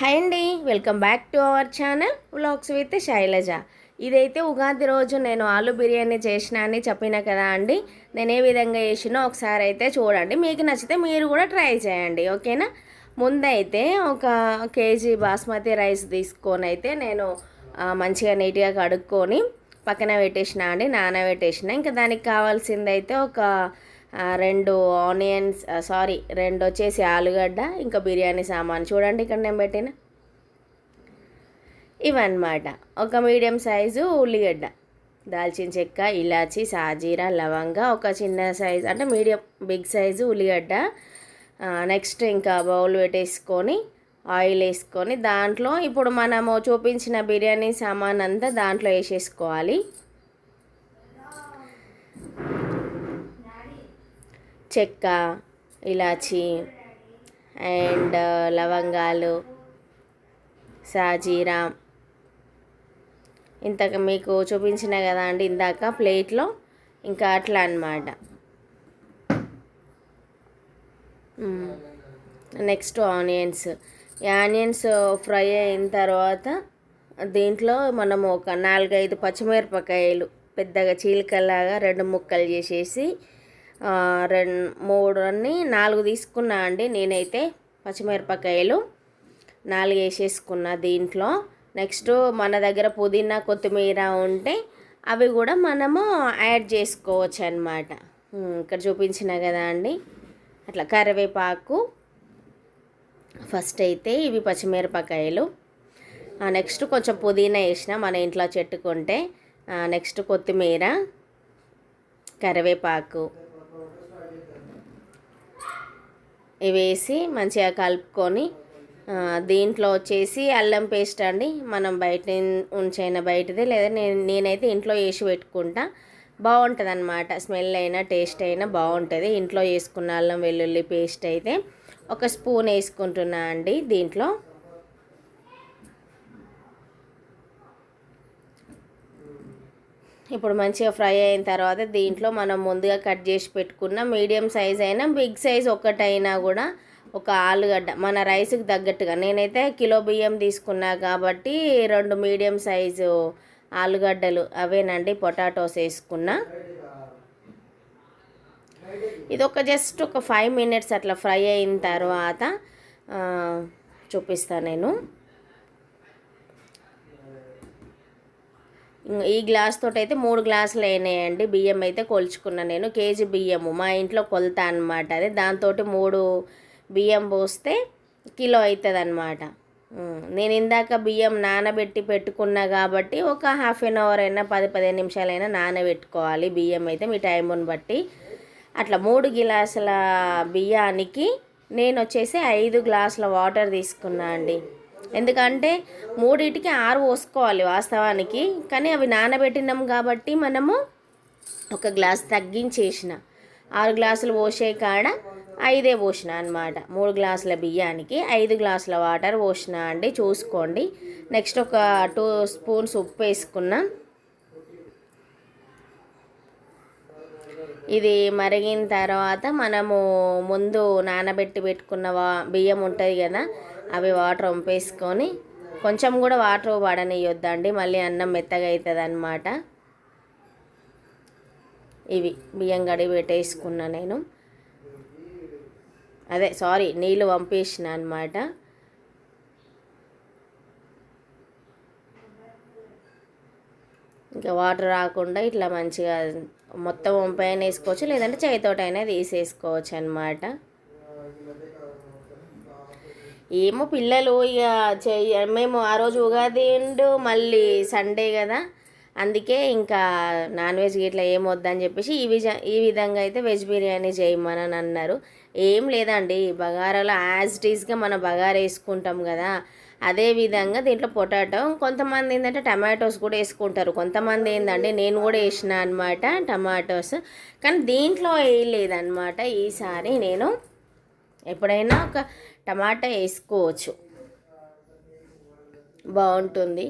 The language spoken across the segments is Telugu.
హాయ్ అండి welcome back to our channel vlogs with Shailaja. ఇదైతే ఉగాది రోజు నేను ఆలు బిర్యానీ చేసిన అని చెప్పిన కదా అండి. నేను ఏ విధంగా చేసినో ఒకసారి అయితే చూడండి. మీకు నచ్చితే మీరు కూడా ట్రై చేయండి ఓకేనా? ముందైతే ఒక కేజీ బాస్మతి రైస్ తీసుకొని అయితే నేను మంచిగా నీట్గా కడుక్కొని పక్కన పెట్టేసిన అండి నానబెట్టేసిన. ఇంకా దానికి కావాల్సింది అయితే ఒక రెండు ఆనియన్స్ సారీ రెండు వచ్చేసి ఆలుగడ్డ ఇంకా బిర్యానీ సామాన్. చూడండి ఇక్కడ నేను పెట్టిన. ఇవన్నమాట. ఒక మీడియం సైజు ఉల్లిగడ్డ. దాల్చిన చెక్క ఇలాచి సాజీరా లవంగ ఒక చిన్న సైజు అంటే మీడియం బిగ్ సైజు ఉల్లిగడ్డ. నెక్స్ట్ ఇంకా బౌల్ పెట్టేసుకొని ఆయిల్ వేసుకొని దాంట్లో ఇప్పుడు మనము చూపించిన బిర్యానీ సామాన్ అంతా దాంట్లో వేసేసుకోవాలి. చెక్క ఇలాచి అండ్ లవంగాలు సాజీరా. ఇంతక మీకు చూపించిన కదా అండి ఇందాక ప్లేట్లో ఇంకా అట్లా అన్నమాట. Next onions. ఈ ఆనియన్స్ ఫ్రై అయిన తర్వాత దీంట్లో మనము ఒక నాలుగైదు పచ్చిమిరపకాయలు పెద్దగా చీలికలాగా రెండు ముక్కలు చేసేసి రెండు మూడు అన్ని నాలుగు తీసుకున్నా అండి నేనైతే పచ్చిమిరపకాయలు నాలుగు వేసేసుకున్నా దీంట్లో. నెక్స్ట్ మన దగ్గర పుదీనా కొత్తిమీర ఉంటే అవి కూడా మనము యాడ్ చేసుకోవచ్చు అనమాట ఇక్కడ చూపించిన కదా అండి. అట్లా కరివేపాకు. ఫస్ట్ అయితే ఇవి పచ్చిమిరపకాయలు. నెక్స్ట్ కొంచెం పుదీనా వేసిన మన ఇంట్లో చెట్టుకుంటే నెక్స్ట్ కొత్తిమీర కరివేపాకు ఇవి వేసి మంచిగా కలుపుకొని దీంట్లో వచ్చేసి అల్లం పేస్ట్ అండి. మనం బయట ఉంచైనా బయటది లేదా నేను నేనైతే ఇంట్లో వేసి పెట్టుకుంటా. బాగుంటుంది అనమాట స్మెల్ అయినా టేస్ట్ అయినా బాగుంటుంది. ఇంట్లో వేసుకున్న అల్లం వెల్లుల్లి పేస్ట్ అయితే ఒక స్పూన్ వేసుకుంటున్నా అండి దీంట్లో. ఇప్పుడు మంచిగా ఫ్రై అయిన తర్వాత దీంట్లో మనం ముందుగా కట్ చేసి పెట్టుకున్న మీడియం సైజ్ అయినా బిగ్ సైజ్ ఒకటైనా కూడా ఒక ఆలుగడ్డ మన రైస్కి తగ్గట్టుగా. నేనైతే కిలో బియ్యం తీసుకున్నా కాబట్టి రెండు మీడియం సైజు ఆలుగడ్డలు అవేనండి పొటాటోస్ వేసుకున్నా. ఇది ఒక జస్ట్ ఒక ఫైవ్ మినిట్స్ అట్లా ఫ్రై అయిన తర్వాత చూపిస్తాను నేను. ఈ గ్లాస్ తోటి అయితే మూడు గ్లాసులు అయినాయండి. బియ్యం అయితే కొలుచుకున్నా నేను. కేజీ బియ్యము. మా ఇంట్లో కొలత అనమాట అది. దాంతో మూడు బియ్యం పోస్తే కిలో అవుతుంది అనమాట నేను ఇందాక బియ్యం నానబెట్టి పెట్టుకున్నా కాబట్టి ఒక హాఫ్ అన్ అవర్ అయినా పది పదిహేను నిమిషాలైనా నానబెట్టుకోవాలి బియ్యం అయితే మీ టైముని బట్టి. అట్లా మూడు గ్లాసుల బియ్యానికి నేను వచ్చేసి ఐదు గ్లాసుల వాటర్ తీసుకున్నా అండి. ఎందుకంటే మూడింటికి ఆరు పోసుకోవాలి వాస్తవానికి. కానీ అవి నానబెట్టినాం కాబట్టి మనము ఒక గ్లాస్ తగ్గించేసిన. ఆరు గ్లాసులు పోసే కాడ ఐదే పోసిన అనమాట మూడు గ్లాసుల బియ్యానికి ఐదు గ్లాసుల వాటర్ పోసిన అండి. చూసుకోండి. నెక్స్ట్ ఒక టూ స్పూన్స్ ఉప్పు వేసుకున్నా. ఇది మరిగిన తర్వాత మనము ముందు నానబెట్టి పెట్టుకున్న వా బియ్యం ఉంటుంది కదా అవి వాటర్ వంపేసుకొని కొంచెం కూడా వాటర్ పడనియొద్దండి మళ్ళీ అన్నం మెత్తగా అవుతుంది అనమాట ఇవి బియ్యం గడి పెట్టేసుకున్నా నేను. అదే సారీ నీళ్ళు పంపేసిన అనమాట ఇంకా వాటర్ రాకుండా ఇట్లా మంచిగా మొత్తం వంపైన వేసుకోవచ్చు లేదంటే చేతితోటైనా తీసేసుకోవచ్చు అనమాట ఏమో పిల్లలు ఇక చెయ్య మేము ఆ రోజు ఉగాది ఉండు మళ్ళీ సండే కదా అందుకే ఇంకా నాన్ వెజ్ ఇట్లా ఏం వద్దని చెప్పేసి ఈ విజ ఈ విధంగా అయితే వెజ్ బిర్యానీ చేయమని అన్నారు. ఏం లేదండి బగారాలో యాజ్ టీస్గా మనం బగారా వేసుకుంటాం కదా అదే విధంగా దీంట్లో పొటాటో కొంతమంది ఏంటంటే టమాటోస్ కూడా వేసుకుంటారు. కొంతమంది ఏంటంటే నేను కూడా వేసిన అనమాట టమాటోస్. కానీ దీంట్లో వేయలేదన్నమాట ఈసారి నేను ఎప్పుడైనా ఒక టమాటా వేసుకోవచ్చు. బాగుంటుంది.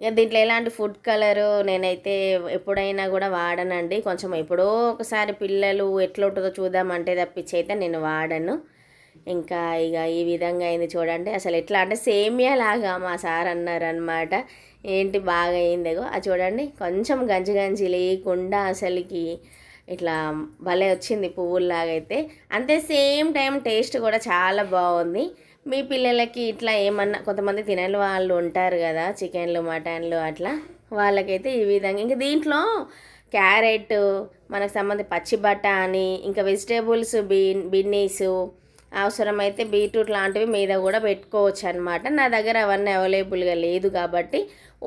ఇక దీంట్లో ఎలాంటి ఫుడ్ కలరు నేనైతే ఎప్పుడైనా కూడా వాడనండి. కొంచెం ఎప్పుడో ఒకసారి పిల్లలు ఎట్లా ఉంటుందో చూద్దామంటే తప్పించి అయితే నేను వాడను. ఇంకా ఇక ఈ విధంగా అయింది చూడండి. అసలు ఎట్లా అంటే సేమియా లాగా మా సార్ అన్నారనమాట ఏంటి బాగా అయిందేగో అది చూడండి కొంచెం గంజి గంజి లేకుండా అసలుకి ఇట్లా భలే వచ్చింది పువ్వుల్లాగా అయితే. అంతే సేమ్ టైం టేస్ట్ కూడా చాలా బాగుంది. మీ పిల్లలకి ఇట్లా ఏమన్నా కొంతమంది తినని వాళ్ళు ఉంటారు కదా చికెన్లు మటన్లు అట్లా. వాళ్ళకైతే ఈ విధంగా ఇంకా దీంట్లో క్యారెట్ మనకు సంబంధించి పచ్చి బఠానీ ఇంకా వెజిటేబుల్స్ బీన్ బిన్నీసు అవసరమైతే బీట్రూట్ లాంటివి మీద కూడా పెట్టుకోవచ్చు అనమాట నా దగ్గర అవన్నీ అవైలబుల్గా లేదు కాబట్టి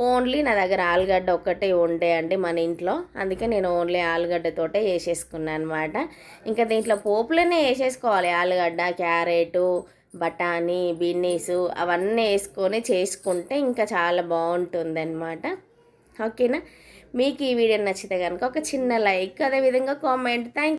ఓన్లీ నా దగ్గర ఆలుగడ్డ ఒక్కటే ఉండే అండి మన ఇంట్లో. అందుకే నేను ఓన్లీ ఆలుగడ్డతోటే వేసేసుకున్నాను అనమాట ఇంకా దీంట్లో పోపులనే వేసేసుకోవాలి. ఆలుగడ్డ క్యారెటు బఠానీ బిన్నీసు అవన్నీ వేసుకొని చేసుకుంటే ఇంకా చాలా బాగుంటుంది అనమాట ఓకేనా? మీకు ఈ వీడియో నచ్చితే కనుక ఒక చిన్న లైక్ అదేవిధంగా కామెంట్. థ్యాంక్